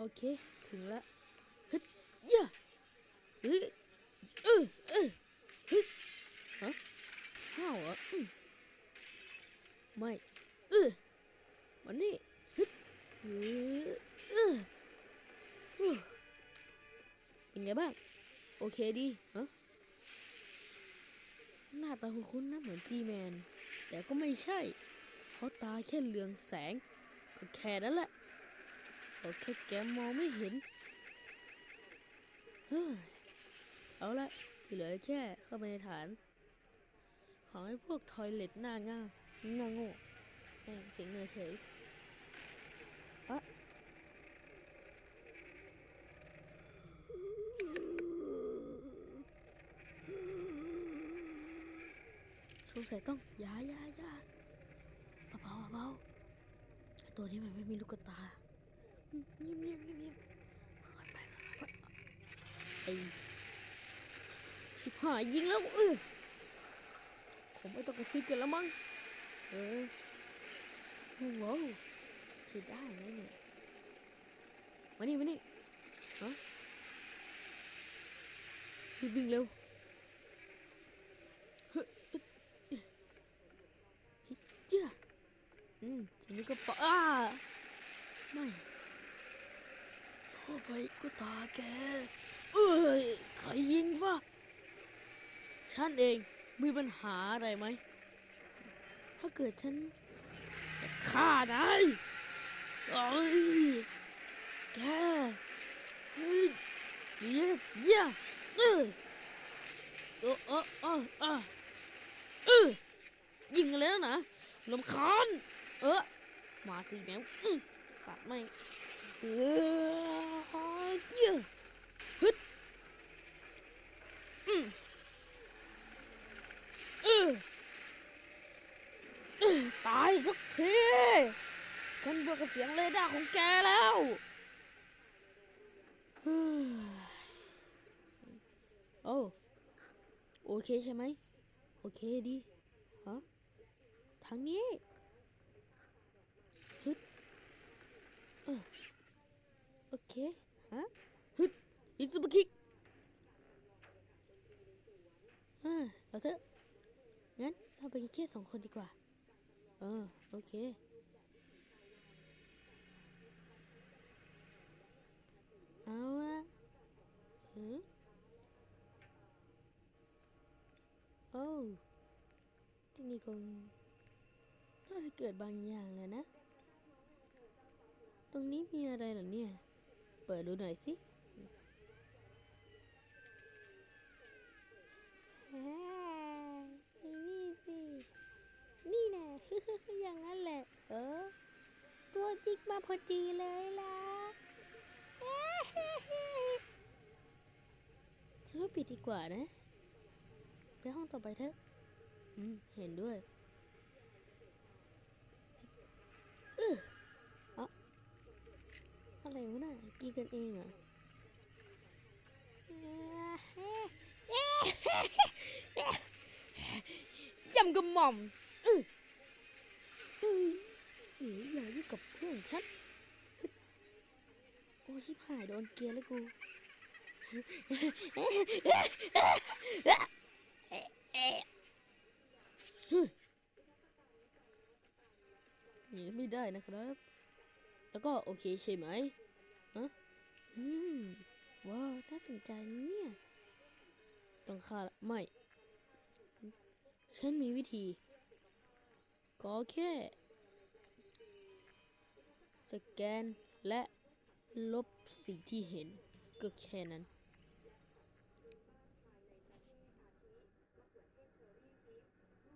โอเค ถึงล้วฮึดยะฮึเออเออฮึฮะห้าวเหรอไม่เออมันนี่ฮึดเออเออเป็นไงบ้าง โอเคดีฮะหน้าตาคุ้นๆนะเหมือนจีแมน แต่ก็ไม่ใช่ เพราะตาแค่เหลืองแสง ก็แค่นั้นแหละ ก็แค่แกมองไม่เห็นเอาละที่เหลือแค่เข้าไปในฐาน ขอให้พวกทอยเล็ตหน้าง่าหน้าโง่แม่งเสียงเหนื่อยเฉยอะสงสัยต้องอยาอยาอยาเบาเบาตัวนี้มันไม่มีลูกตา เงียบเงียบเงียบเงียบค่อยไปค่อยไอชิบหายยิงแล้วเออผมไม่ต้องกระซิบกันแล้วมั้งเออโอ้โหใช้ได้นะเนี่ยมานี่มานี่ฮะรีบวิ่งเร็วเฮ้ยเฮ้ยเฮ้ยเจ้าอืมทีนี้ก็ปะอ้าไม่ โอ้ไปก็ตาแก เอ้ยใครยิงวะฉันเองมีปัญหาอะไรไหม ถ้าเกิดฉันจะฆ่านายเอ้ยแกเฮ้ยเยี่ยเยี่ยเออเออเออเออเออเออยิงกันแล้วนะลำคาญเออมาสิแมวตัดไม่ เออเยี่ยฮึดอืมเออตายสักทีฉันเบื่อกับเสียงเรดาร์ของแกแล้วโอ้โอเคใช่ไหม โอเคดีฮะทางนี้ฮึดเออโอเค ฮะฮึดอิซุบะคิกอ่าเอาเถอะงั้นเราไปแค่สองคนดีกว่า เออ โอเคเอาอะหือโอ้ที่นี่คงน่าจะเกิดบางอย่างเลยนะ ตรงนี้มีอะไรเหรอเนี่ย เปิดดูหน่อยสิอ่านี่สิ นี่แน่อย่างนั้นแหละ เออ ตัวจิกมาพอดีเลยล่ะฉันว่าปิดดีกว่านะ ไปห้องต่อไปเถอะ อืม เห็นด้วยเอออะอะไร วะน่ะกินกันเองเหรอจำกระหม่อมอย่ายุ่งกับเพื่อนฉัน โอ้ชิบหายโดนเกลียร์แล้วกูหนีไม่ได้นะครับ แล้วก็โอเคใช่ไหม ฮะอืม ว้าว น่าสนใจเนี่ย ต้องฆ่าละไม่ ฉันมีวิธี ก็แค่ สแกนและลบสิ่งที่เห็น ก็แค่นั้น